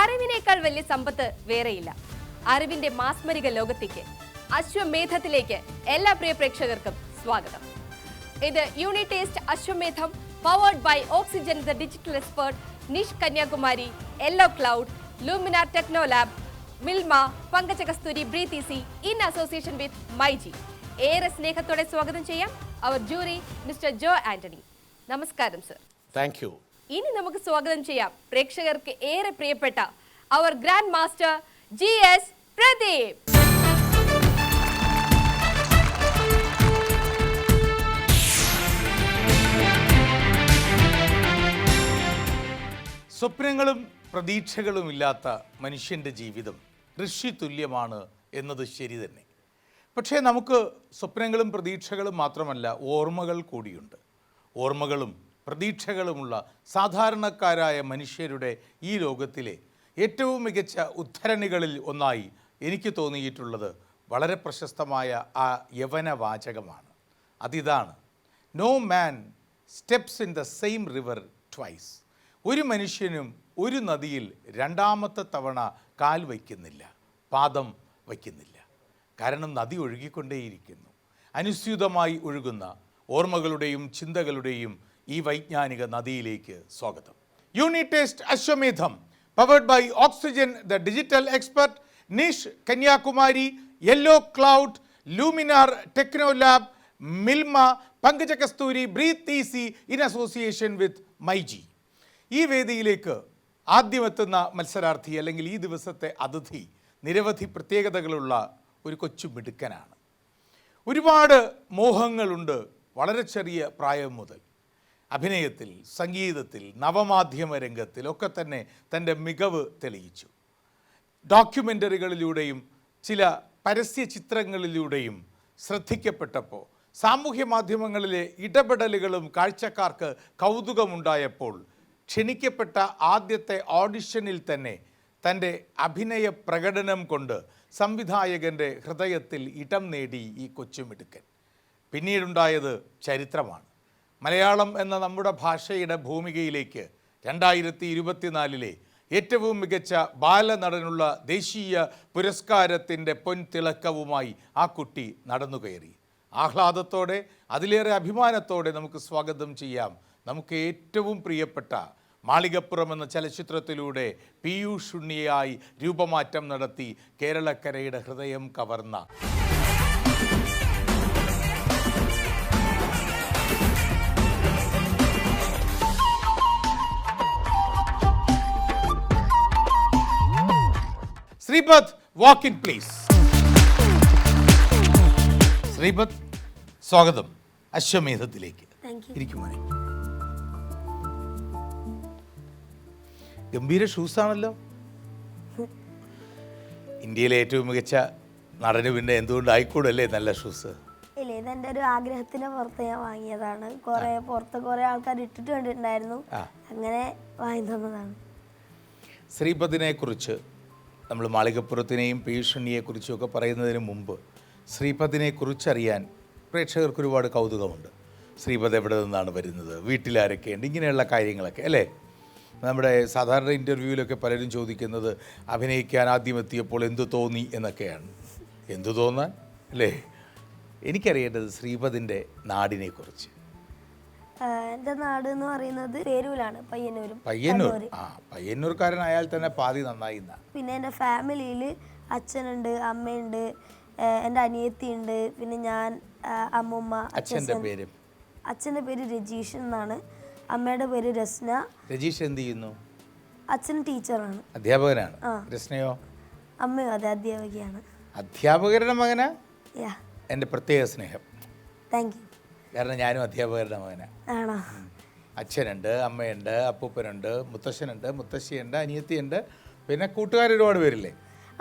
അറിവിനേക്കാൾ വലിയ സമ്പത്ത് വേറെയില്ല. അറിവിന്റെ മാസ്മരിക ലോകത്തേക്ക് അശ്വമേധത്തിലേക്ക് എല്ലാ പ്രിയ പ്രേക്ഷകർക്കും സ്വാഗതം. ഇത് unit test Ashwamedham powered by oxygen the digital expert NISH Kanyakumari yellow cloud luminar techno lab Milma Pankajakasthuri breathe easy in association with myG ഏറെ സ്നേഹത്തോടെ സ്വാഗതം ചെയ്യാം. അവർ ജൂറി മിസ്റ്റർ ജോ ആന്റണി. നമസ്കാരം സർ താങ്ക് യു ഇനി നമുക്ക് സ്വാഗതം ചെയ്യാം പ്രേക്ഷകർക്ക് ഏറെ പ്രിയപ്പെട്ട അവർ grand master G S Pradeep സ്വപ്നങ്ങളും പ്രതീക്ഷകളും ഇല്ലാത്ത മനുഷ്യന്റെ ജീവിതം ഋഷി തുല്യമാണ് എന്നത് ശരി തന്നെ. പക്ഷേ നമുക്ക് സ്വപ്നങ്ങളും പ്രതീക്ഷകളും മാത്രമല്ല ഓർമ്മകൾ കൂടിയുണ്ട്. ഓർമ്മകളും പ്രതീക്ഷകളുമുള്ള സാധാരണക്കാരായ മനുഷ്യരുടെ ഈ ലോകത്തിലെ ഏറ്റവും മികച്ച ഉദ്ധരണികളിൽ ഒന്നായി എനിക്ക് തോന്നിയിട്ടുള്ളത് വളരെ പ്രശസ്തമായ ആ യവന വാചകമാണ് അതിതാണ് no man steps in the same river twice ഒരു മനുഷ്യനും ഒരു നദിയിൽ രണ്ടാമത്തെ തവണ കാൽ വയ്ക്കുന്നില്ല പാദം വയ്ക്കുന്നില്ല. കാരണം നദി ഒഴുകിക്കൊണ്ടേയിരിക്കുന്നു. അനുസ്യൂതമായി ഒഴുകുന്ന ഓർമ്മകളുടെയും ചിന്തകളുടെയും ഈ വൈജ്ഞാനിക നദിയിലേക്ക് സ്വാഗതം. Unit test Ashwamedham powered by oxygen the digital expert NISH Kanyakumari yellow cloud luminar techno lab Milma Pankajakasthuri breathe easy in association with myG ഈ വേദിയിലേക്ക് ആദ്യമെത്തുന്ന മത്സരാർത്ഥി അല്ലെങ്കിൽ ഈ ദിവസത്തെ അതിഥി നിരവധി പ്രത്യേകതകളുള്ള ഒരു കൊച്ചു മിടുക്കനാണ്. ഒരുപാട് മോഹങ്ങളുണ്ട് വളരെ ചെറിയ പ്രായം മുതൽ അഭിനയത്തിൽ സംഗീതത്തിൽ നവമാധ്യമ രംഗത്തിൽ ഒക്കെ തന്നെ തന്റെ മികവ് തെളിയിച്ചു. ഡോക്യുമെന്ററികളിലൂടെയും ചില പരസ്യ ചിത്രങ്ങളിലൂടെയും ശ്രദ്ധിക്കപ്പെട്ടപ്പോൾ സാമൂഹ്യ മാധ്യമങ്ങളിലെ ഇടപെടലുകളും കാഴ്ചക്കാർക്ക് കൗതുകമുണ്ടായപ്പോൾ ക്ഷണിക്കപ്പെട്ട ആദ്യത്തെ ഓഡിഷനിൽ തന്നെ തന്റെ അഭിനയ പ്രകടനം കൊണ്ട് സംവിധായകന്റെ ഹൃദയത്തിൽ ഇടം നേടി ഈ കൊച്ചുമിടുക്കൻ. പിന്നീടുണ്ടായത് ചരിത്രമാണ്. മലയാളം എന്ന നമ്മുടെ ഭാഷയുടെ ഭൂമികയിലേക്ക് രണ്ടായിരത്തി ഇരുപത്തിനാലിലെ ഏറ്റവും മികച്ച ബാലനടനുള്ള ദേശീയ പുരസ്കാരത്തിന്റെ പൊൻതിളക്കവുമായി ആ കുട്ടി നടന്നു കയറി. ആഹ്ലാദത്തോടെ അതിലേറെ അഭിമാനത്തോടെ നമുക്ക് സ്വാഗതം ചെയ്യാം നമുക്ക് ഏറ്റവും പ്രിയപ്പെട്ട മാളികപ്പുറം എന്ന ചലച്ചിത്രത്തിലൂടെ പീയൂഷ് ഉണ്ണിയായി രൂപമാറ്റം നടത്തി കേരളക്കരയുടെ ഹൃദയം കവർന്ന Sreepad walk in please Sreepad സ്വാഗതം അശ്വമേധത്തിലേക്ക്. ഇരിക്കും ഗംഭീര ഗംഭീര ഷൂസാണല്ലോ. ഇന്ത്യയിലെ ഏറ്റവും മികച്ച നടന് പിന്നെ എന്തുകൊണ്ട് ആയിക്കൂടല്ലേ നല്ല ഷൂസ്? ഇല്ല ഇതെന്റെ ഒരു ആഗ്രഹത്തിന് പുറത്ത് ഞാൻ വാങ്ങിയതാണ്. കുറെ പുറത്ത് കുറെ ആൾക്കാർ ഇട്ടിട്ട് കണ്ടിട്ടുണ്ടായിരുന്നു. അങ്ങനെ വാങ്ങി തന്നതാണ് ശ്രീപദിനെ കുറിച്ച് നമ്മൾ മാളികപ്പുറത്തിനെയും ഭീഷണിയെ കുറിച്ചുമൊക്കെ പറയുന്നതിന് മുമ്പ് ശ്രീപദിനെ കുറിച്ചറിയാൻ പ്രേക്ഷകർക്ക് ഒരുപാട് കൗതുകമുണ്ട്. ശ്രീപദ് എവിടെ നിന്നാണ് വരുന്നത്? വീട്ടിലാരൊക്കെയുണ്ട് ഇങ്ങനെയുള്ള കാര്യങ്ങളൊക്കെ അല്ലേ? നമ്മുടെ സാധാരണ ഇന്റർവ്യൂവിലൊക്കെ പലരും ചോദിക്കുന്നത് അഭിനയിക്കാൻ ആദ്യം എത്തിയപ്പോൾ എന്തു തോന്നി എന്നൊക്കെയാണ്. എന്തു തോന്നാൻ അല്ലേ? എനിക്കറിയേണ്ടത് ശ്രീപദിന്റെ നാടിനെക്കുറിച്ച്. എന്റെ നാട് എന്ന് പറയുന്നത് പേരൂലാണ് പയ്യന്നൂരും. പയ്യന്നൂർ. ആ പയ്യന്നൂർക്കാരനായാൽ തന്നെ പാതി നന്നായി പിന്നെ എന്റെ ഫാമിലിയിൽ അച്ഛനുണ്ട് അമ്മയുണ്ട് എന്റെ അനിയത്തി ഉണ്ട് പിന്നെ ഞാൻ അമ്മുമ്മ അച്ഛന്റെ പേര്? അച്ഛന്റെ പേര് രജീഷ് എന്നാണ്. അമ്മയുടെ പേര് രസ്ന. രജീഷ് എന്ത് ചെയ്യുന്നു? അച്ഛൻ ടീച്ചറാണ്. അധ്യാപകനാണ്? രസ്നയോ? അമ്മയോ? അതെ അധ്യാപികയാണ്. അധ്യാപകരുടെ മകനാ? യാ. എന്റെ പ്രത്യേക സ്നേഹം. Thank you. കാരണം ഞാനും അധ്യാപകരുടെ മകനാണ് ആണോ? അച്ഛനുണ്ട് അമ്മയുണ്ട് അപ്പൂപ്പനുണ്ട് മുത്തശ്ശനുണ്ട് മുത്തശ്ശിയുണ്ട് അനിയത്തിയുണ്ട്. പിന്നെ കൂട്ടുകാർ ഒരുപാട് പേരില്ലേ?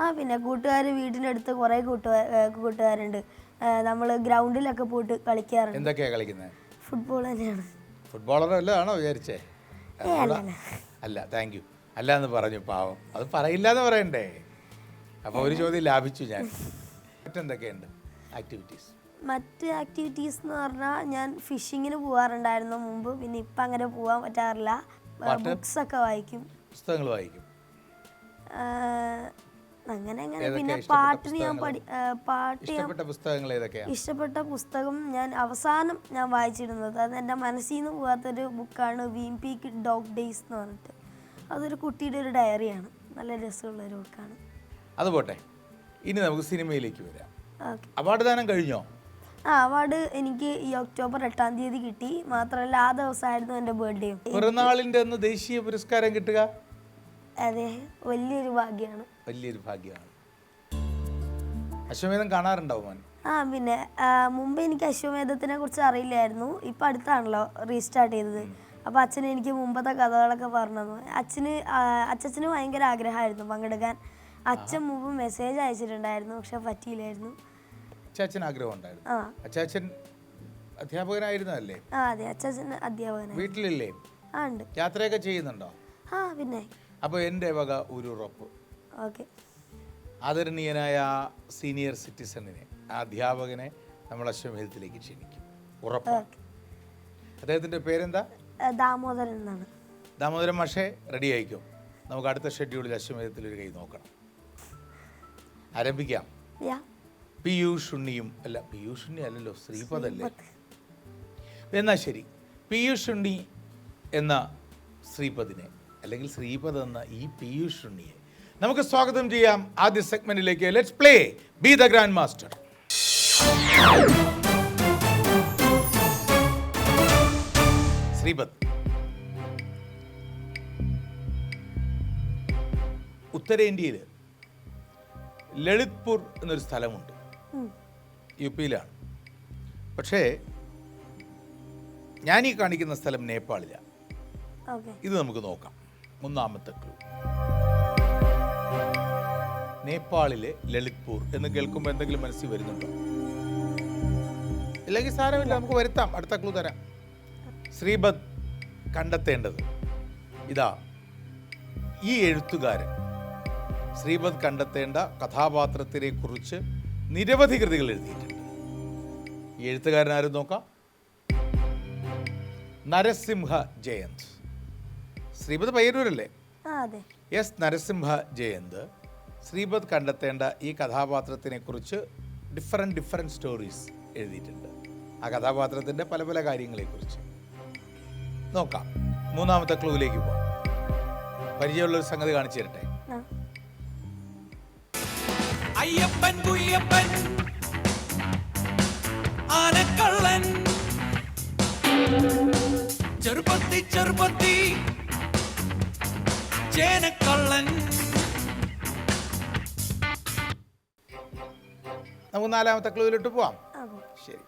ആ പിന്നെ കൂട്ടുകാർ വീടിന്റെ അടുത്ത് കുറേ കൂട്ടുകാർ കൂട്ടുകാരുണ്ട്. നമ്മൾ ഗ്രൗണ്ടിലൊക്കെ പോയിട്ട് കളിക്കാറുണ്ട്. എന്തൊക്കെയാ കളിക്കുന്നത് ഫുട്ബോൾ തന്നെയാണ്. ഫുട്ബോളർ അല്ലാണോ വിചാരിച്ചേ? അല്ല, താങ്ക് യു അല്ല എന്ന് പറഞ്ഞു പാവം. അത് പറയില്ല എന്ന് പറയണ്ടേ? അപ്പോൾ ഒരു ചോദ്യം ലാഭിച്ചു ഞാൻ. മറ്റെന്തൊക്കെയുണ്ട്? ആക്ടിവിറ്റീസ് മറ്റ് ആക്ടിവിറ്റീസ് എന്ന് പറഞ്ഞാൽ ഞാൻ ഫിഷിങ്ങിന് പോകാറുണ്ടായിരുന്നു മുമ്പ്. പിന്നെ ഇപ്പം അങ്ങനെ പോകാൻ പറ്റാറില്ല. പാട്ട്? ബുക്സ് ഒക്കെ വായിക്കും. പുസ്തകങ്ങൾ വായിക്കും. ആ, അങ്ങനെ അങ്ങനെ. ഏതൊക്കെയാ പിന്നെ ഇഷ്ടപ്പെട്ട പാട്ടിന് ഞാൻ പഠി ആ, പാട്ട് ഞാൻ ഇഷ്ടപ്പെട്ട പുസ്തകങ്ങൾ ഏതൊക്കെയാണ് ഇഷ്ടപ്പെട്ട പുസ്തകം ഞാൻ അവസാനം ഞാൻ വായിച്ചിരുന്നത്. അത് എന്റെ മനസ്സിൽ നിന്ന് പോകാത്തൊരു ബുക്കാണ് വീം പി ഡോഗ് ഡേയ്സ് എന്ന് പറഞ്ഞിട്ട്. അതൊരു കുട്ടിയുടെ ഒരു ഡയറിയാണ്. നല്ല രസമുള്ള ഒരു ബുക്കാണ്. അത് പോട്ടെ. ഇനി നമുക്ക് സിനിമയിലേക്ക് വരാം. ഓക്കെ. അവാർഡ് ദാനം കഴിഞ്ഞോ? ആ അവാർഡ് എനിക്ക് ഈ ഒക്ടോബർ എട്ടാം തീയതി കിട്ടി. മാത്രമല്ല ആ ദിവസമായിരുന്നു എന്റെ ബർത്ത്ഡേയും പിറന്നാളിന്റെ അന്ന് ദേശീയ പുരസ്കാരം കിട്ടുക? അതെ വലിയൊരു ഭാഗ്യമാണ്. വലിയൊരു ഭാഗ്യമാണ്. അശ്വമേധം കാണാറുണ്ടാവും മോൻ? ആ പിന്നെ ആ, മുമ്പ് എനിക്ക് അശ്വമേധത്തിനെ കുറിച്ച് അറിയില്ലായിരുന്നു. ഇപ്പം അടുത്താണല്ലോ റീസ്റ്റാർട്ട് ചെയ്തത്. അപ്പോൾ അച്ഛൻ എനിക്ക് മുമ്പത്തെ കഥകളൊക്കെ പറഞ്ഞു തന്നു. അച്ഛന് ആ, അച്ഛച്ചന് ഭയങ്കര ആഗ്രഹമായിരുന്നു പങ്കെടുക്കാൻ. അച്ഛൻ മുമ്പ് മെസ്സേജ് അയച്ചിട്ടുണ്ടായിരുന്നു പക്ഷെ പറ്റിയില്ലായിരുന്നു. അച്ചാച്ചൻ ആഗ്രഹം ഉണ്ടായിരുന്നു. അച്ചാച്ചൻ അധ്യാപകനായിരുന്നല്ലേ ആ അതെ. അധ്യാപകനാണ് വീട്ടിലില്ലേ? ആ ഉണ്ട്. യാത്രയൊക്കെ ചെയ്യുന്നുണ്ടോ? ആ പിന്നെ. അപ്പോൾ എന്റെ വക ഒരു ഉറപ്പ് ഓക്കെ. ആദരണീയനായ സീനിയർ സിറ്റിസണിനെ അധ്യാപകനെ നമ്മൾ അശ്വമേധത്തിലേക്ക് ക്ഷണിക്കും. ഉറപ്പാണ് ഓക്കെ. അദ്ദേഹത്തിന്റെ പേരെന്താ? ദാമോദരൻ എന്നാണ്. ദാമോദരൻ മാഷെ റെഡി ആയിക്കോ. നമുക്ക് അടുത്ത ഷെഡ്യൂളിൽ അശ്വമേധത്തിൽ ഒരു കൈ നോക്കണം. ആരംഭിക്കാം. യാ പീയൂഷ് ഉണ്ണിയും അല്ല പീയൂഷ് ഉണ്ണി അല്ലല്ലോ ശ്രീപദല്ലേ? എന്നാൽ ശരി പീയൂഷ് ഉണ്ണി എന്ന ശ്രീപദിനെ അല്ലെങ്കിൽ ശ്രീപദ് എന്ന ഈ പീയൂഷ് ഉണ്ണിയെ നമുക്ക് സ്വാഗതം ചെയ്യാം ആദ്യ സെഗ്മെന്റിലേക്ക്. Let's play be the grand master Sreepad. ഉത്തരേന്ത്യയിൽ ലളിത്പൂർ എന്നൊരു സ്ഥലമുണ്ട്. യു പിയിലാണ്. പക്ഷേ ഞാൻ ഈ കാണിക്കുന്ന സ്ഥലം നേപ്പാളിലാണ്. ഇത് നമുക്ക് നോക്കാം. ഒന്നാമത്തെ ക്ലൂ നേപ്പാളിലെ ലളിത്പൂർ എന്ന് കേൾക്കുമ്പോൾ എന്തെങ്കിലും മനസ്സിൽ വരുന്നുണ്ടോ? ഇല്ലെങ്കിൽ സാരമില്ല നമുക്ക് വരുത്താം. അടുത്ത ക്ലൂ തരാം. ശ്രീപദ് കണ്ടെത്തേണ്ടത്. ഇതാ ഈ എഴുത്തുകാരൻ ശ്രീപദ് കണ്ടെത്തേണ്ട കഥാപാത്രത്തിനെ കുറിച്ച് നിരവധി കൃതികൾ എഴുതിയിട്ടുണ്ട്. ആരും നോക്കാം. നരസിംഹ ജയന്ത്. ശ്രീപദ് പയ്യന്നൂരല്ലേ? എസ് നരസിംഹ ജയന്ത്. ശ്രീപദ് കണ്ടെത്തേണ്ട ഈ കഥാപാത്രത്തിനെ കുറിച്ച് ഡിഫറെന്റ് ഡിഫറെന്റ് സ്റ്റോറീസ് എഴുതിയിട്ടുണ്ട്. ആ കഥാപാത്രത്തിന്റെ പല പല കാര്യങ്ങളെക്കുറിച്ച്. നോക്കാം. മൂന്നാമത്തെ ക്ലൂവിലേക്ക് പോകാം പരിചയമുള്ള ഒരു സംഗതി കാണിച്ചു തരട്ടെ? അയ്യപ്പൻ കുയ്യപ്പൻ ആനക്കള്ളൻ. ചെറുപ്പത്തി ചെറുപ്പത്തി ചേനക്കള്ളൻ. നമുക്ക് നാലാമത്തെ ക്ലൂവിലോട്ട് പോവാം. ശരി.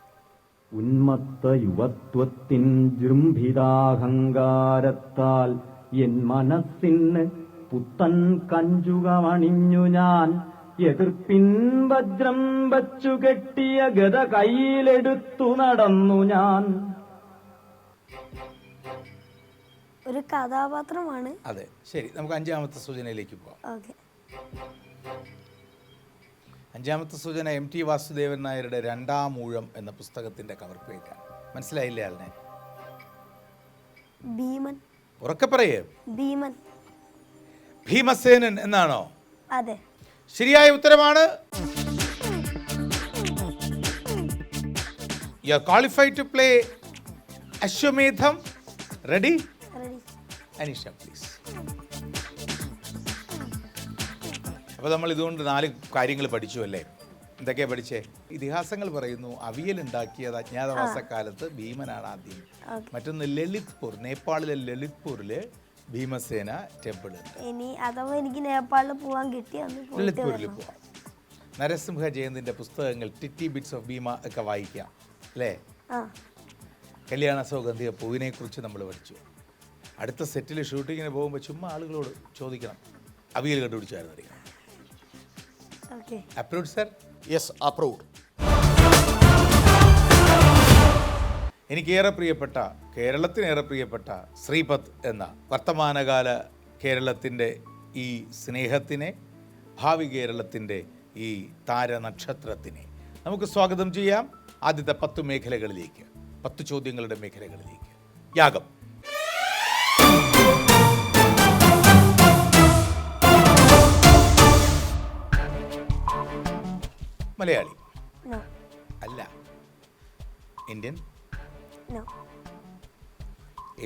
ഉന്മത്ത യുവത്വത്തിൻ ജൃംഭിതാഹങ്കാരത്താൽ എൻ മനസ്സിന് പുത്തൻ കഞ്ചുകമണിഞ്ഞു ഞാൻ. എതിർപ്പിൻ വച്ചുകെട്ടിയ വച്ചു കെട്ടിയ ഗത കയ്യിലെടുത്തു നടന്നു ഞാൻ. ഒരു കഥാപാത്രമാണ്. അതെ ശരി. നമുക്ക് അഞ്ചാമത്തെ സൂചനയിലേക്ക് പോവാം. ഓക്കെ. അഞ്ചാമത്തെ സൂചന എം ടി വാസുദേവൻ നായരുടെ രണ്ടാം ഊഴം എന്ന പുസ്തകത്തിന്റെ കവർ പേജാണ് മനസ്സിലായില്ലേ ആളിനെ? ഭീമൻ. ഉറക്കെ പറയേ. ഭീമൻ. ഭീമസേനൻ എന്നാണോ? അതെ. ശരിയായ ഉത്തരമാണ്. You are qualified to play Ashwamedham ready Aneesha please അപ്പോൾ നമ്മൾ ഇതുകൊണ്ട് നാല് കാര്യങ്ങൾ പഠിച്ചു അല്ലേ? എന്തൊക്കെയാ പഠിച്ചേ? ഇതിഹാസങ്ങൾ പറയുന്നു അവിയൽ ഉണ്ടാക്കിയത് അജ്ഞാതവാസക്കാലത്ത് ഭീമനാണ് ആദ്യം. മറ്റൊന്ന് ലളിത്പൂർ നേപ്പാളിലെ ലളിത്പൂരിൽ ഭീമസേന ടെമ്പിൾ ഇനി അഥവാ എനിക്ക് നേപ്പാളിൽ പോകാൻ കിട്ടിയാൽ ലളിത്പൂരിൽ. പോവാം. നരസിംഹ ജയന്തിന്റെ പുസ്തകങ്ങൾ ടിറ്റി ബിറ്റ്സ് ഓഫ് ഭീമ ഒക്കെ വായിക്കാം അല്ലേ? ആ. കല്യാണ സൗഗന്ധിക പൂവിനെ കുറിച്ച് നമ്മൾ പഠിച്ചു. അടുത്ത സെറ്റിൽ ഷൂട്ടിങ്ങിന് പോകുമ്പോൾ ചുമ്മാ ആളുകളോട് ചോദിക്കണം. അവിയൽ കണ്ടുപിടിച്ചായിരുന്നു അപ്രൂവ് സർ യെസ് അപ്രൂവ്ഡ് എനിക്കേറെ പ്രിയപ്പെട്ട കേരളത്തിനേറെ പ്രിയപ്പെട്ട ശ്രീപത് എന്ന വർത്തമാനകാല കേരളത്തിന്റെ ഈ സ്നേഹത്തിനെ ഭാവി കേരളത്തിന്റെ ഈ താരനക്ഷത്രത്തിനെ നമുക്ക് സ്വാഗതം ചെയ്യാം ആദ്യത്തെ പത്ത് മേഖലകളിലേക്ക് പത്ത് ചോദ്യങ്ങളുടെ മേഖലകളിലേക്ക്. യാഗം. മലയാളി. അല്ല. ഇന്ത്യൻ? No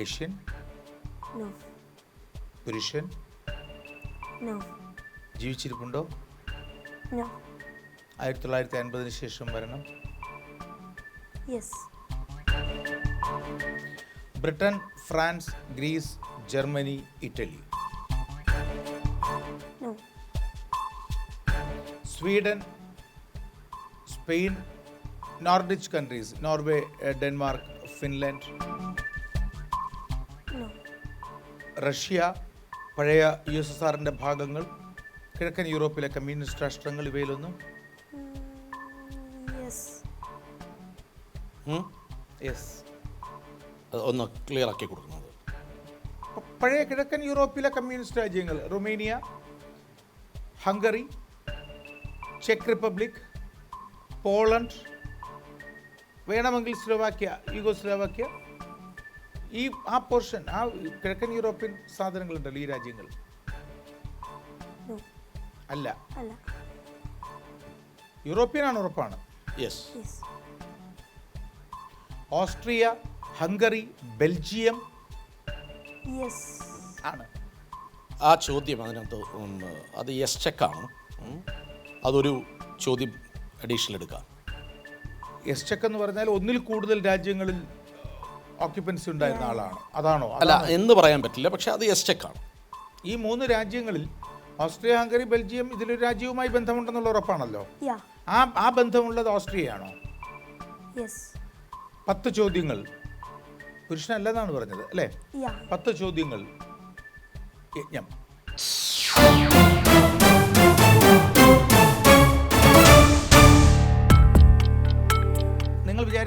Asian No. പുരുഷൻ നോ ജീവിച്ചിരിപ്പുണ്ടോ? നോ ആയിരത്തി തൊള്ളായിരത്തി അൻപതിന് ശേഷം വരണം. Yes Britain France Greece Germany Italy. No Sweden Spain Nordic countries Norway eh, Denmark Finland. Russia പഴയ യു എസ് എസ് ആറിന്റെ ഭാഗങ്ങൾ കിഴക്കൻ യൂറോപ്പിലെ കമ്മ്യൂണിസ്റ്റ് രാഷ്ട്രങ്ങൾ ഇവയിലൊന്നും? യെസ് ഒന്ന് ക്ലിയർ ആക്കി കൊടുക്കുന്നത് പഴയ കിഴക്കൻ യൂറോപ്പിലെ കമ്മ്യൂണിസ്റ്റ് രാജ്യങ്ങൾ റൊമേനിയ ഹംഗറി ചെക്ക് റിപ്പബ്ലിക് പോളണ്ട് വേണമെങ്കിൽ സ്ലോവാക്യ യുഗോസ്ലോവാക്യ. ഈ ആ പോർഷൻ ആ കിഴക്കൻ യൂറോപ്യൻ സാധനങ്ങളുണ്ടല്ലോ ഈ രാജ്യങ്ങൾ. അല്ല. യൂറോപ്യൻ ആണ് ഉറപ്പാണ്. യെസ് ഓസ്ട്രിയ ഹംഗറി ബെൽജിയം ആണ്. ആ ചോദ്യം അതിനകത്ത് അത് യെസ് ചെക്കാണ്. അതൊരു ചോദ്യം അഡീഷണൽ എടുക്കാം. എസ് ചെക്ക് എന്ന് പറഞ്ഞാൽ ഒന്നിൽ കൂടുതൽ രാജ്യങ്ങളിൽ ഓക്യുപ്പൻസി ഉണ്ടായിരുന്ന ആളാണ്. അതാണോ? അല്ല എന്ന് പറയാൻ പറ്റില്ല പക്ഷെ അത് യെസ് ചെക്കാണ് ഈ മൂന്ന് രാജ്യങ്ങളിൽ ഓസ്ട്രിയ ഹംഗറി ബെൽജിയം ഇതിലൊരു രാജ്യവുമായി ബന്ധമുണ്ടെന്നുള്ള ഉറപ്പാണല്ലോ? യാ. ആ ആ ബന്ധമുള്ളത് ഓസ്ട്രിയയാണോ? പത്ത് ചോദ്യങ്ങൾ. പുരുഷനല്ലെന്നാണ് പറഞ്ഞത് അല്ലേ? യാ. പത്ത് ചോദ്യങ്ങൾ. യജ്ഞം.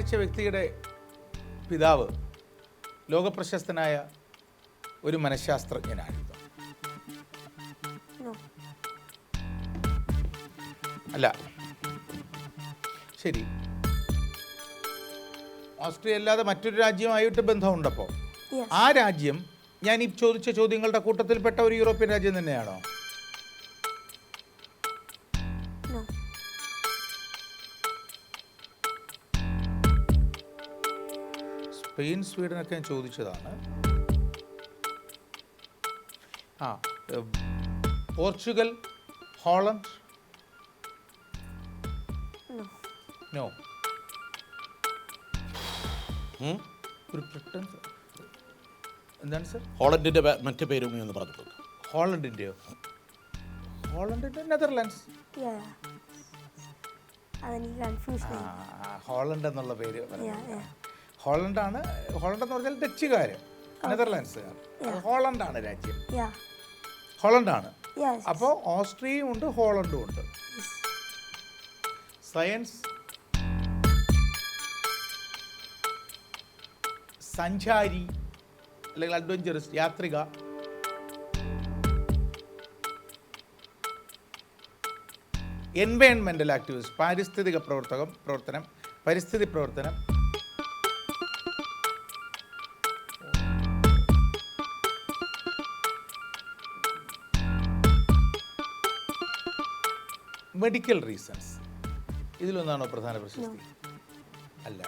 വിചാരിച്ച വ്യക്തിയുടെ പിതാവ് ലോകപ്രശസ്തനായ ഒരു മനഃശാസ്ത്രജ്ഞനായിരുന്നു. അല്ല. ശരി. ഓസ്ട്രിയ അല്ലാതെ മറ്റൊരു രാജ്യമായിട്ട് ബന്ധമുണ്ടപ്പോൾ ആ രാജ്യം ഞാൻ ഈ ചോദിച്ച ചോദ്യങ്ങളുടെ കൂട്ടത്തിൽപ്പെട്ട ഒരു യൂറോപ്യൻ രാജ്യം തന്നെയാണോ? സ്പെയിൻ സ്വീഡനൊക്കെ ഞാൻ ചോദിച്ചതാണ്. ആ പോർച്ചുഗൽ ഹോളണ്ട്? നോ. നോ. ഒരു ബ്രിട്ടൻ എന്താണ് സർ? ഹോളണ്ടിന്റെ മറ്റ് പേരും ഒന്ന് പറഞ്ഞു കൊടുക്കുക ഹോളണ്ടിന്റെയോ ഹോളണ്ടിന്റെ നെതർലാൻഡ്സ്. ഹോളണ്ട് എന്നുള്ള പേര് പറഞ്ഞു. ഹോളണ്ടാണ് ഹോളണ്ട് എന്ന് പറഞ്ഞാൽ ഡച്ചുകാർ നെതർലാൻഡ്സുകാർ. ഹോളണ്ടാണ് രാജ്യം. ഹോളണ്ടാണ്. അപ്പോൾ ഓസ്ട്രിയയും ഉണ്ട് ഹോളണ്ടും ഉണ്ട്. സയൻസ് സഞ്ചാരി അല്ലെങ്കിൽ അഡ്വഞ്ചറസ് യാത്രിക. എൻവയൺമെന്റൽ ആക്ടിവിസ്റ്റ് പാരിസ്ഥിതിക പ്രവർത്തകം പ്രവർത്തനം പരിസ്ഥിതി പ്രവർത്തനം. മെഡിക്കൽ റീസൺസ് ഇതിലൊന്നാണോ പ്രധാന പ്രശസ്തി? അല്ല.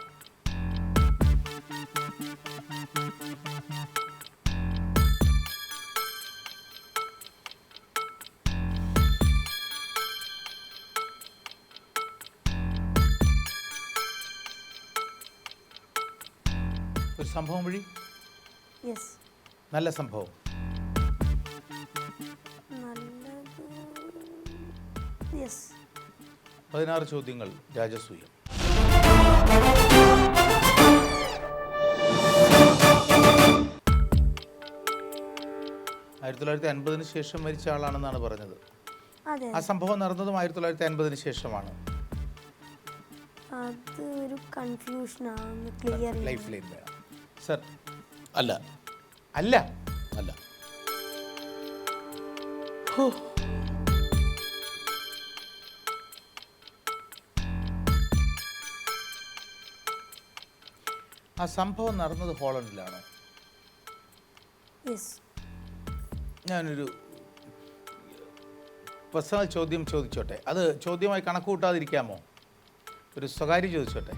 ഒരു സംഭവം വഴി? നല്ല സംഭവം. പതിനാറ് ചോദ്യങ്ങൾ രാജസൂയം. ആയിരത്തി തൊള്ളായിരത്തി അൻപതിന് ശേഷം മരിച്ച ആളാണെന്നാണ് പറഞ്ഞത്. അതെ. ആ സംഭവം നടന്നതും ആയിരത്തി തൊള്ളായിരത്തി അൻപതിന് ശേഷമാണ്. അത് ഒരു കൺഫ്യൂഷനാണ് ക്ലിയർ ലൈഫ് സർ അല്ല. അല്ല. അല്ല. ആ സംഭവം നടന്നത് ഹോളണ്ടിലാണ്? ഞാനൊരു പേഴ്സണൽ ചോദ്യം ചോദിച്ചോട്ടെ. അത് ചോദ്യമായി കണക്ക് കൂട്ടാതിരിക്കാമോ ഒരു സ്വകാര്യം ചോദിച്ചോട്ടെ.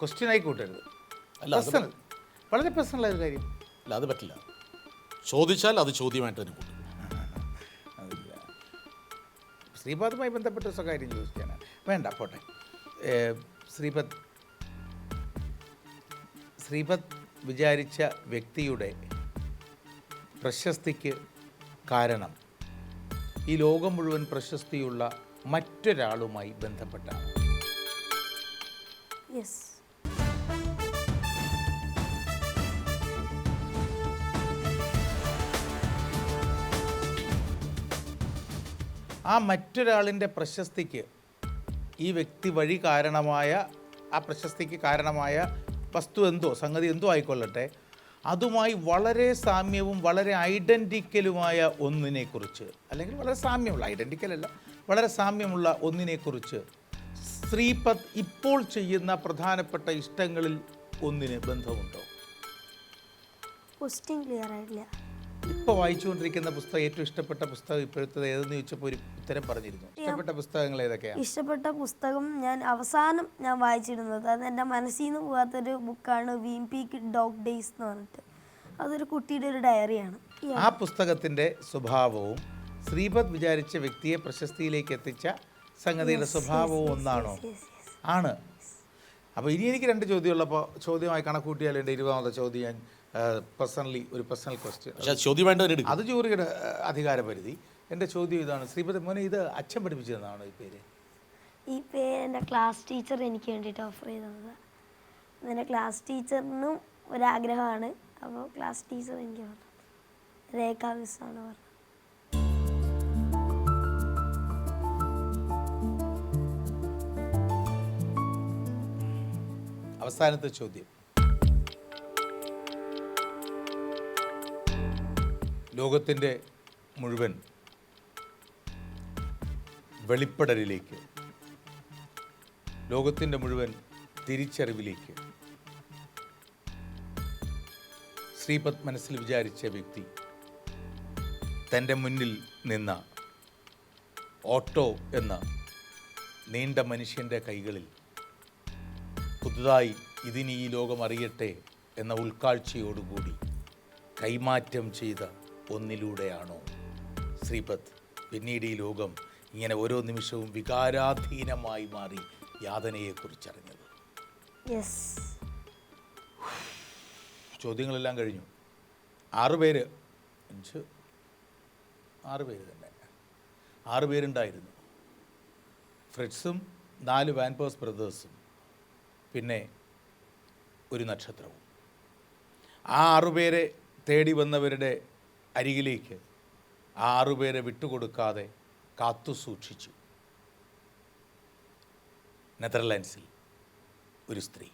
ക്വസ്റ്റ്യൻ ആയി കൂട്ടരുത്. പേഴ്സണൽ വളരെ പേഴ്സണൽ ആയൊരു കാര്യം. അല്ല അത് പറ്റില്ല. ചോദിച്ചാൽ അത് ചോദ്യമായിട്ട് തന്നെ കൂട്ടും. അതില്ല ശ്രീപാദുമായി ബന്ധപ്പെട്ട സ്വകാര്യം ചോദിക്കാനാണ്. വേണ്ട പോട്ടെ. ശ്രീപദ് ശ്രീപദ് വിചാരിച്ച വ്യക്തിയുടെ പ്രശസ്തിക്ക് കാരണം ഈ ലോകം മുഴുവൻ പ്രശസ്തിയുള്ള മറ്റൊരാളുമായി ബന്ധപ്പെട്ടാണ്. ആ മറ്റൊരാളിന്റെ പ്രശസ്തിക്ക് ഈ വ്യക്തി വഴി കാരണമായ ആ പ്രശസ്തിക്ക് കാരണമായ വസ്തു എന്തോ സംഗതി എന്തോ ആയിക്കൊള്ളട്ടെ. അതുമായി വളരെ സാമ്യവും വളരെ ഐഡന്റിക്കലുമായ ഒന്നിനെക്കുറിച്ച് അല്ലെങ്കിൽ വളരെ സാമ്യമുള്ള ഐഡന്റിക്കലല്ല വളരെ സാമ്യമുള്ള ഒന്നിനെക്കുറിച്ച് ശ്രീപദ് ഇപ്പോൾ ചെയ്യുന്ന പ്രധാനപ്പെട്ട ഇഷ്ടങ്ങളിൽ ഒന്നിന് ബന്ധമുണ്ടോ? ക്ലിയർ ഇപ്പോൾ വായിച്ചുകൊണ്ടിരിക്കുന്ന പുസ്തകം ഏറ്റവും ഇഷ്ടപ്പെട്ട പുസ്തകം ഇപ്പോഴത്തെ ഏതെന്ന് ചോദിച്ചപ്പോൾ ഒരു ഉത്തരം പറഞ്ഞിരുന്നു. ഇഷ്ടപ്പെട്ട പുസ്തകങ്ങൾ ഏതൊക്കെയാണ് ഇഷ്ടപ്പെട്ട പുസ്തകം ഞാൻ അവസാനം ഞാൻ വായിച്ചിരുന്നത്. അത് എന്റെ മനസ്സിൽ നിന്ന് പോകാത്തൊരു ബുക്കാണ് വീം പി ഡോഗ് ഡേയ്സ് എന്ന് പറഞ്ഞിട്ട്. അതൊരു കുട്ടിയുടെ ഒരു ഡയറിയാണ്. ആ പുസ്തകത്തിന്റെ സ്വഭാവവും ശ്രീപദ് വിചാരിച്ച വ്യക്തിയെ പ്രശസ്തിയിലേക്ക് എത്തിച്ച സംഗതിയുടെ സ്വഭാവവും ഒന്നാണോ? ആണ്. അപ്പോൾ ഇനി എനിക്ക് രണ്ട് ചോദ്യമുള്ളപ്പോൾ ചോദ്യമായി കണക്കൂട്ടിയാൽ എന്റെ ഇരുപതാമത്തെ ചോദ്യം ഞാൻ പേഴ്സണലി ഒരു പേഴ്സണൽ ക്വസ്റ്റ്യൻ ചോദ്യം എടുക്കും. അത് ജൂറിയുടെ അധികാര പരിധി എന്റെ ചോദ്യം ഇതാണ് ശ്രീപതി മോനെ ഇത് അച്ഛൻ പഠിപ്പിച്ചതാണോ ഈ പേര്? ഈ പേര് എന്റെ ക്ലാസ് ടീച്ചർ എനിക്ക് വേണ്ടിയിട്ട് ഓഫർ ചെയ്തത്. എന്റെ ക്ലാസ് ടീച്ചറിനും ഒരാഗ്രഹമാണ് അപ്പോൾ ക്ലാസ് ടീച്ചർ എനിക്ക് പറഞ്ഞത് രേഖ മിസ്സാണ് പറഞ്ഞത്. അവസാനത്തെ ചോദ്യം. ലോകത്തിന്റെ മുഴുവൻ വെളിപ്പെടലിലേക്ക് ലോകത്തിന്റെ മുഴുവൻ തിരിച്ചറിവിലേക്ക് ശ്രീപത് മനസ്സിൽ വിചാരിച്ച വ്യക്തി തന്റെ മുന്നിൽ നിന്ന ഓട്ടോ എന്ന നീണ്ട മനുഷ്യന്റെ കൈകളിൽ പുതുതായി ഇതിനി ഈ ലോകം അറിയട്ടെ എന്ന ഉൾക്കാഴ്ചയോടുകൂടി കൈമാറ്റം ചെയ്ത ഒന്നിലൂടെയാണോ? ശ്രീപദ് പിന്നീട് ഈ ലോകം ഇങ്ങനെ ഓരോ നിമിഷവും വികാരാധീനമായി മാറി യാതനയെക്കുറിച്ചറിഞ്ഞത്. ചോദ്യങ്ങളെല്ലാം കഴിഞ്ഞു. ആറുപേര് അഞ്ച്. ആറ് പേര് തന്നെ. ആറ് പേരുണ്ടായിരുന്നു. ഫ്രെഡ്സും നാല് വാൻപേഴ്സ് ബ്രദേഴ്സും. പിന്നെ ഒരു നക്ഷത്രവും. ആ ആറുപേരെ തേടി വന്നവരുടെ അരികിലേക്ക് ആറുപേരെ വിട്ടുകൊടുക്കാതെ കാത്തു സൂക്ഷിച്ചു. നെതർലാൻഡ്സിൽ ഒരു സ്ത്രീ.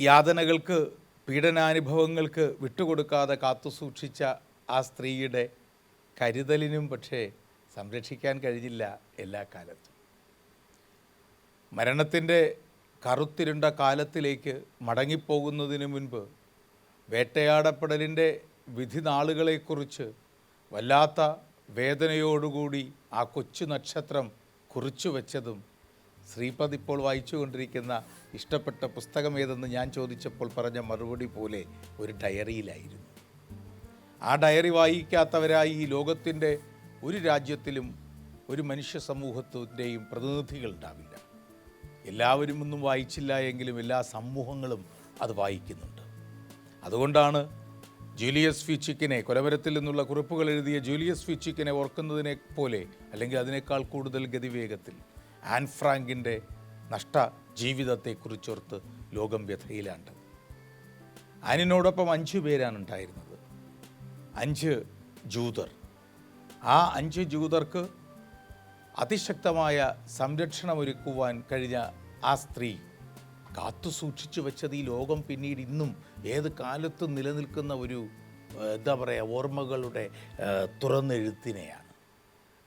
യാതനകൾക്ക് പീഡനാനുഭവങ്ങൾക്ക് വിട്ടുകൊടുക്കാതെ കാത്തു സൂക്ഷിച്ച ആ സ്ത്രീയുടെ കരുതലിനും പക്ഷേ സംരക്ഷിക്കാൻ കഴിഞ്ഞില്ല എല്ലാ കാലത്തും. മരണത്തിന്റെ കറുത്തിരുണ്ട കാലത്തിലേക്ക് മടങ്ങിപ്പോകുന്നതിന് മുൻപ് വേട്ടയാടപ്പെടലിന്റെ വിധി നാളുകളെക്കുറിച്ച് വല്ലാത്ത വേദനയോടുകൂടി ആ കൊച്ചു നക്ഷത്രം കുറിച്ചു വെച്ചതും ശ്രീപദ് ഇപ്പോൾ വായിച്ചുകൊണ്ടിരിക്കുന്ന ഇഷ്ടപ്പെട്ട പുസ്തകം ഏതെന്ന് ഞാൻ ചോദിച്ചപ്പോൾ പറഞ്ഞ മറുപടി പോലെ ഒരു ഡയറിയിലായിരുന്നു. ആ ഡയറി വായിക്കാത്തവരായി ഈ ലോകത്തിന്റെ ഒരു രാജ്യത്തിലും ഒരു മനുഷ്യ സമൂഹത്തിന്റെയും പ്രതിനിധികൾ ഉണ്ടാവില്ല. എല്ലാവരും ഒന്നും വായിച്ചില്ല എങ്കിലും എല്ലാ സമൂഹങ്ങളും അത് വായിക്കുന്നുണ്ട്. അതുകൊണ്ടാണ് ജൂലിയസ് ഫിച്ചിക്കിനെ കൊലവരത്തിൽ നിന്നുള്ള കുറിപ്പുകൾ എഴുതിയ ജൂലിയസ് ഫിച്ചിക്കിനെ ഓർക്കുന്നതിനെ പോലെ അല്ലെങ്കിൽ അതിനേക്കാൾ കൂടുതൽ ഗതിവേഗത്തിൽ ആൻ ഫ്രാങ്കിന്റെ നഷ്ട ജീവിതത്തെക്കുറിച്ചോർത്ത് ലോകം വ്യഥയിലാണ്ട്. ആനിനോടൊപ്പം അഞ്ച് പേരാണ് ഉണ്ടായിരുന്നത്. അഞ്ച് ജൂതർ. ആ അഞ്ച് ജൂതർക്ക് അതിശക്തമായ സംരക്ഷണം ഒരുക്കുവാൻ കഴിഞ്ഞ ആ സ്ത്രീ കാത്തു സൂക്ഷിച്ചു വെച്ചത് ഈ ലോകം പിന്നീട് ഇന്നും ഏത് കാലത്തും നിലനിൽക്കുന്ന ഒരു എന്താ പറയുക ഓർമ്മകളുടെ തുറന്നെഴുത്തിനെയാണ്.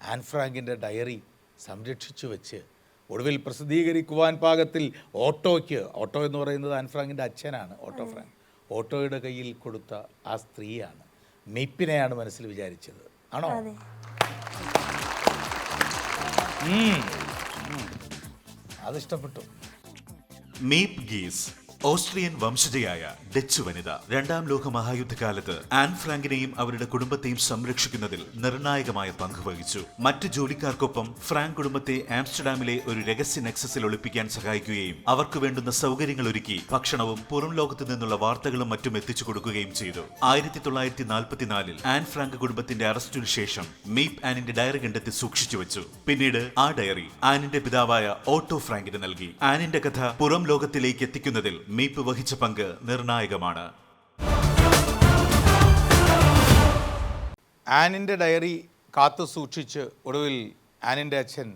ആൻ ഫ്രാങ്കിന്റെ ഡയറി സംരക്ഷിച്ചു വെച്ച് ഒടുവിൽ പ്രസിദ്ധീകരിക്കുവാൻ പാകത്തിൽ ഓട്ടോയ്ക്ക് ഓട്ടോ എന്ന് പറയുന്നത് ആൻ ഫ്രാങ്കിന്റെ അച്ഛനാണ് ഓട്ടോ ഫ്രാങ്ക്. ഓട്ടോയുടെ കയ്യിൽ കൊടുത്ത ആ സ്ത്രീയാണ് മെയ്പ്പിനെയാണ് മനസ്സിൽ വിചാരിച്ചത്. ആണോ. അതിഷ്ടപ്പെട്ടു. Miep Gies. ഓസ്ട്രിയൻ വംശജയായ ഡച്ച് വനിത രണ്ടാം ലോക മഹായുദ്ധകാലത്ത് ആൻ ഫ്രാങ്കിനെയും അവരുടെ കുടുംബത്തെയും സംരക്ഷിക്കുന്നതിൽ നിർണായകമായ പങ്ക് വഹിച്ചു. മറ്റ് ജോലിക്കാർക്കൊപ്പം ഫ്രാങ്ക് കുടുംബത്തെ ആംസ്റ്റർഡാമിലെ ഒരു രഹസ്യ നെക്സസിൽ ഒളിപ്പിക്കാൻ സഹായിക്കുകയും അവർക്ക് വേണ്ടുന്ന സൗകര്യങ്ങൾ ഒരുക്കി ഭക്ഷണവും പുറം ലോകത്തു നിന്നുള്ള വാർത്തകളും മറ്റും എത്തിച്ചു കൊടുക്കുകയും ചെയ്തു. ആയിരത്തി തൊള്ളായിരത്തി നാൽപ്പത്തിനാലിൽ ആൻ ഫ്രാങ്ക് കുടുംബത്തിന്റെ അറസ്റ്റിനു ശേഷം മീപ് ആനിന്റെ ഡയറി കണ്ടെത്തി സൂക്ഷിച്ചു വെച്ചു. പിന്നീട് ആ ഡയറി ആനിന്റെ പിതാവായ ഓട്ടോ ഫ്രാങ്കിന് നൽകി. ആനിന്റെ കഥ പുറം ലോകത്തിലേക്ക് എത്തിക്കുന്നതിൽ മീപ്പ് വഹിച്ച പങ്ക് നിർണായകമാണ്. ആനിന്റെ ഡയറി കാത്തു സൂക്ഷിച്ച് ഒടുവിൽ ആനിന്റെ അച്ഛൻ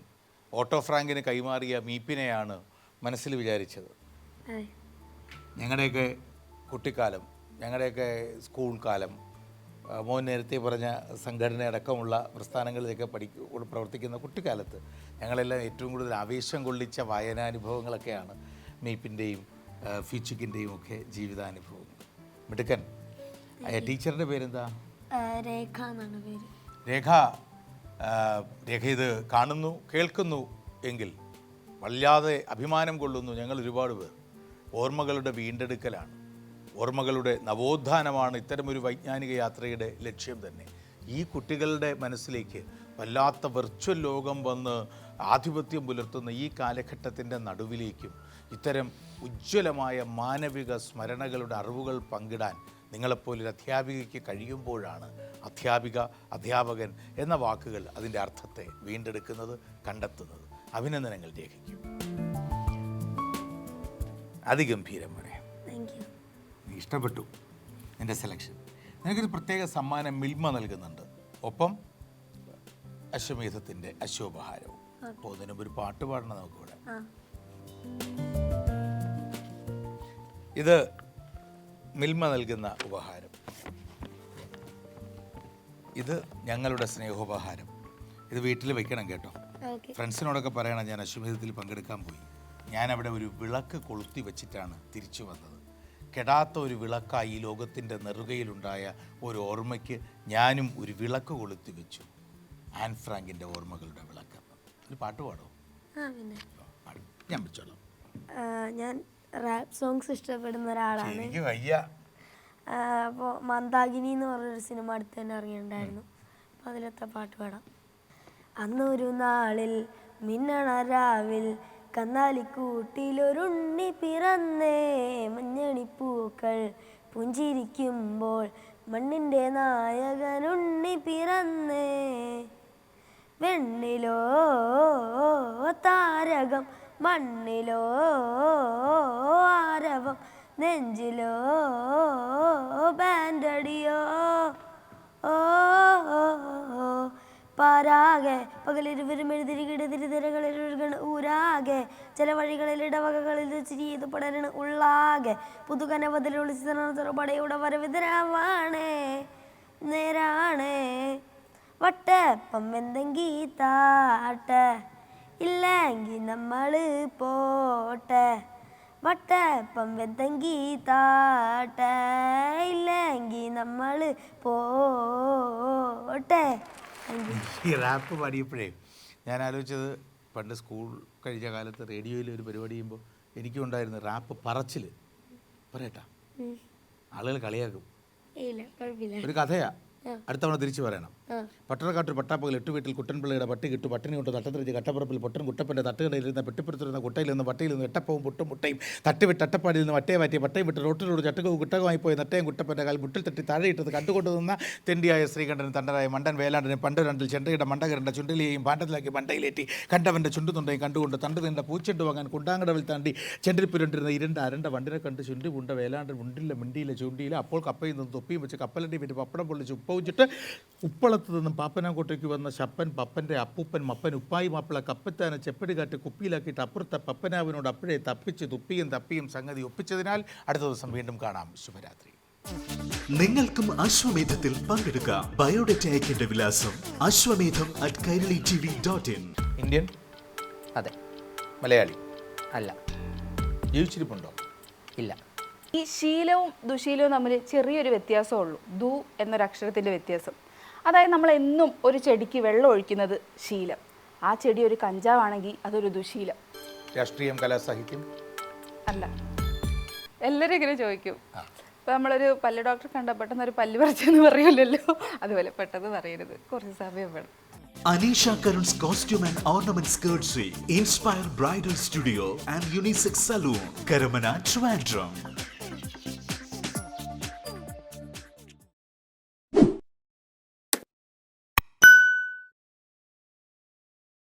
ഓട്ടോ ഫ്രാങ്കിന് കൈമാറിയ മീപ്പിനെയാണ് മനസ്സിൽ വിചാരിച്ചത്. ഞങ്ങളുടെയൊക്കെ കുട്ടിക്കാലം ഞങ്ങളുടെയൊക്കെ സ്കൂൾ കാലം മോൻ നേരത്തെ പറഞ്ഞ സംഘടന അടക്കമുള്ള പ്രസ്ഥാനങ്ങളിലൊക്കെ പഠിക്കും പ്രവർത്തിക്കുന്ന കുട്ടിക്കാലത്ത് ഞങ്ങളെല്ലാം ഏറ്റവും കൂടുതൽ ആവേശം കൊള്ളിച്ച വായനാനുഭവങ്ങളൊക്കെയാണ് മീപ്പിന്റെയും ഫീച്ചിക്കിന്റെയും ഒക്കെ ജീവിതാനുഭവം. മിടുക്കൻ. ടീച്ചറിന്റെ പേരെന്താ? രേഖ എന്നാണ് പേര്. രേഖ. രേഖ ഇത് കാണുന്നു കേൾക്കുന്നു എങ്കിൽ വല്ലാതെ അഭിമാനം കൊള്ളുന്നു ഞങ്ങൾ ഒരുപാട് പേർ. ഓർമ്മകളുടെ വീണ്ടെടുക്കലാണ്. ഓർമ്മകളുടെ നവോത്ഥാനമാണ് ഇത്തരമൊരു വൈജ്ഞാനിക യാത്രയുടെ ലക്ഷ്യം തന്നെ. ഈ കുട്ടികളുടെ മനസ്സിലേക്ക് വല്ലാത്ത വെർച്വൽ ലോകം വന്ന് ആധിപത്യം പുലർത്തുന്ന ഈ കാലഘട്ടത്തിന്റെ നടുവിലേക്കും ഇത്തരം ഉജ്ജ്വലമായ മാനവിക സ്മരണകളുടെ അറിവുകൾ പങ്കിടാൻ നിങ്ങളെപ്പോലൊരു അധ്യാപികയ്ക്ക് കഴിയുമ്പോഴാണ് അധ്യാപിക അധ്യാപകൻ എന്ന വാക്കുകൾ അതിന്റെ അർത്ഥത്തെ വീണ്ടെടുക്കുന്നത് കണ്ടെത്തുന്നത്. അഭിനന്ദനങ്ങൾ രേഖയ്ക്കും. അതിഗംഭീരം മോനെ ഇഷ്ടപ്പെട്ടു എന്റെ സെലക്ഷൻ നിനക്കൊരു പ്രത്യേക സമ്മാനം മിൽമ നൽകുന്നുണ്ട്. ഒപ്പം അശ്വമേധത്തിന്റെ അശ്വോപഹാരവും. അതിനും ഒരു പാട്ട് പാടണം നമുക്ക് ഇവിടെ ഇത് മിൽമ നൽകുന്ന ഉപഹാരം. ഇത് ഞങ്ങളുടെ സ്നേഹോപഹാരം. ഇത് വീട്ടിൽ വെക്കണം കേട്ടോ. ഫ്രണ്ട്സിനോടൊക്കെ പറയണം ഞാൻ അശ്വമേധത്തിൽ പങ്കെടുക്കാൻ പോയി. ഞാൻ അവിടെ ഒരു വിളക്ക് കൊളുത്തി വെച്ചിട്ടാണ് തിരിച്ചു വന്നത്. കെടാത്ത ഒരു വിളക്കായി ഈ ലോകത്തിന്റെ നെറുകയിലുണ്ടായ ഒരു ഓർമ്മയ്ക്ക് ഞാനും ഒരു വിളക്ക് കൊളുത്തി വെച്ചു. ആൻ ഫ്രാങ്കിന്റെ ഓർമ്മകളുടെ വിളക്ക്. ഒരു പാട്ട് പാടോ? ആ പിന്നെ. പാടും. ഞാൻ വെച്ചോളാം ആ, ഞാൻ റാപ്പ് സോങ്സ് ഇഷ്ടപ്പെടുന്ന ഒരാളാണ്. എനിക്ക് വയ്യ. അപ്പോൾ മന്ദാകിനി എന്ന് പറഞ്ഞൊരു സിനിമ അടുത്ത് തന്നെ ഇറങ്ങിയിട്ടുണ്ടായിരുന്നു. അപ്പോൾ അതിലത്തെ പാട്ട് പാടാം. അന്നൊരു നാളിൽ മിന്നണ രാവിൽ കന്നാലിക്കൂട്ടിലൊരുണ്ണി പിറന്നേ. മഞ്ഞണിപ്പൂക്കൾ പുഞ്ചിരിക്കുമ്പോൾ മണ്ണിന്റെ നായകനുണ്ണി പിറന്നേ. വെണ്ണിലോ താരകം മണ്ണിലോ ആരവം നെഞ്ചിലോ ബാൻഡടിയോ? ഓ പാരാകെ പകലിരുവരും എഴുതിരികിടുതിരിതിരകളിൽ ഊരാകെ. ചില വഴികളിൽ ഇടവകകളിൽ ചിരിയത് പടരണ് ഉള്ളാകെ. പുതുകനവതിൽ ഒളിച്ചു പടയുടെ വരവിതരാവാണേ നേരാണേ. വട്ടപ്പം എന്തെങ്കിൽ താട്ടെ ഇല്ലെങ്കിൽ നമ്മൾ പോട്ടെ. വട്ടപ്പം എന്തെങ്കിൽ താട്ടെ ഇല്ലെങ്കിൽ നമ്മൾ പോട്ടെ. ഈ റാപ്പ് പാടിയപ്പോഴേ ഞാൻ ആലോചിച്ചത് പണ്ട് സ്കൂൾ കഴിഞ്ഞ കാലത്ത് റേഡിയോയിൽ ഒരു പരിപാടി ചെയ്യുമ്പോൾ എനിക്കും ഉണ്ടായിരുന്നു റാപ്പ് പറച്ചിൽ പറയട്ടാ. ആളുകൾ കളിയാക്കും. ഒരു കഥയാ. അടുത്തവണ തിരിച്ചു പറയണം. ആ. പട്ടണക്കാട്ടൊരു പട്ടാപ്പകൽ എട്ട് വീട്ടിൽ കുട്ടൻപിള്ളയുടെ പട്ടി കിട്ടു പട്ടിണി കൊണ്ട് തട്ടത്തിരിച്ച് കട്ടപ്പുറപ്പിൽ പൊട്ടൻ കുട്ടപ്പന്റെ തട്ടുകടയിലിരുന്ന പെട്ടിപ്പുറത്തിരുന്ന കുട്ടയിൽ നിന്ന് പട്ടിയിൽ നിന്ന് എട്ടപ്പവും പൊട്ടും മുട്ടയും തട്ടിവിട്ട് അട്ടപ്പാടിയിൽ നിന്ന് വട്ടയെ മാറ്റി പട്ടയും വിട്ട് റോട്ടിലൂടെ ചട്ടകവും കുട്ടകമായി പോയി നട്ടയും കുട്ടപ്പന്റെ കാൽ മുട്ടിൽ തട്ടി താഴെയിട്ടത് കണ്ടുകൊണ്ട് നിന്ന തെണ്ടിയായ ശ്രീകണ്ഠൻ തണ്ടരായ മണ്ടൻ വേലാണ്ടനെ പണ്ട് രണ്ടിൽ ചെണ്ടയുടെ മണ്ടകരണ്ട ചുണ്ടിലെയും പാണ്ടത്തിലാക്കി മണ്ടയിലേറ്റി കണ്ടവന്റെ ചുണ്ടുതുണ്ടയും കണ്ടുകൊണ്ട് തണ്ട് നിന്ന പൂച്ചെണ്ട് വാങ്ങാൻ കുണ്ടാങ്കടവിൽ താണ്ടി ചെണ്ടിൽ പുരണ്ടിരുന്ന ഇരുണ്ട അരണ്ട വണ്ടിനെ കണ്ട് ചുണ്ടി പുണ്ട വേലാണ്ടൻ മുണ്ടില്ല മിണ്ടിയില്ല ചുണ്ടിയില്ല അപ്പോൾ കപ്പയിൽ നിന്ന് തൊപ്പിയും വെച്ച് കപ്പലണ്ടി വിറ്റ് പപ്പടം പൊള്ളിച്ച് ഉപ്പവിച്ചിട്ട് ഉപ്പളത്ത് നിന്നും പാപ്പനാങ്കോട്ടേക്ക് വന്ന ശപ്പൻ പപ്പന്റെ അപ്പൂപ്പൻ മപ്പൻ ഉപ്പായി മാപ്പിള കപ്പത്താനെ ചെപ്പടി കാട്ടി കുപ്പിയിലാക്കിയിട്ട് അപ്പുറത്തെ പപ്പനാവിനോട് അപ്പോഴേ തപ്പിച്ച് തുപ്പിയും തപ്പിയും സംഗതി ഒപ്പിച്ചതിനാൽ അടുത്ത ദിവസം വീണ്ടും കാണാം. ശുഭരാത്രി. നിങ്ങൾക്കും അശ്വമേധത്തിൽ പങ്കെടുക്കാം. ബയോഡേറ്റ അയക്കേണ്ട വിലാസം. Ashwamedham at Kairali T V dot in Indian? അതെ. മലയാളി? അല്ല. ജീവിച്ചിരിപ്പുണ്ടോ? ഇല്ല. ഈ ശീലവും ദുശീലവും തമ്മിൽ ചെറിയൊരു വ്യത്യാസമേ ഉള്ളൂ. ദു എന്നൊരു അക്ഷരത്തിന്റെ വ്യത്യാസം. അതായത് നമ്മൾ എന്നും ഒരു ചെടിക്ക് വെള്ളം ഒഴിക്കുന്നത് ശീലം. ആ ചെടി ഒരു കഞ്ചാവാണെങ്കിൽ അതൊരു ദുശീലം. രാഷ്ട്രീയം കലാസാഹിത്യം അല്ല. എല്ലാവരും ഇങ്ങനെ ചോദിക്കും. ഇപ്പം നമ്മളൊരു പല്ല് ഡോക്ടർ കണ്ട പെട്ടെന്ന് ഒരു പല്ല് പറിച്ചെന്ന് പറയുമല്ലോ. അതുപോലെ പെട്ടെന്ന് പറയരുത്. കുറച്ച് സമയം വേണം. Aneesha Karun's costume and ornament skirts Inspire bridal studio and Unisex salon Karamana, Trivandrum.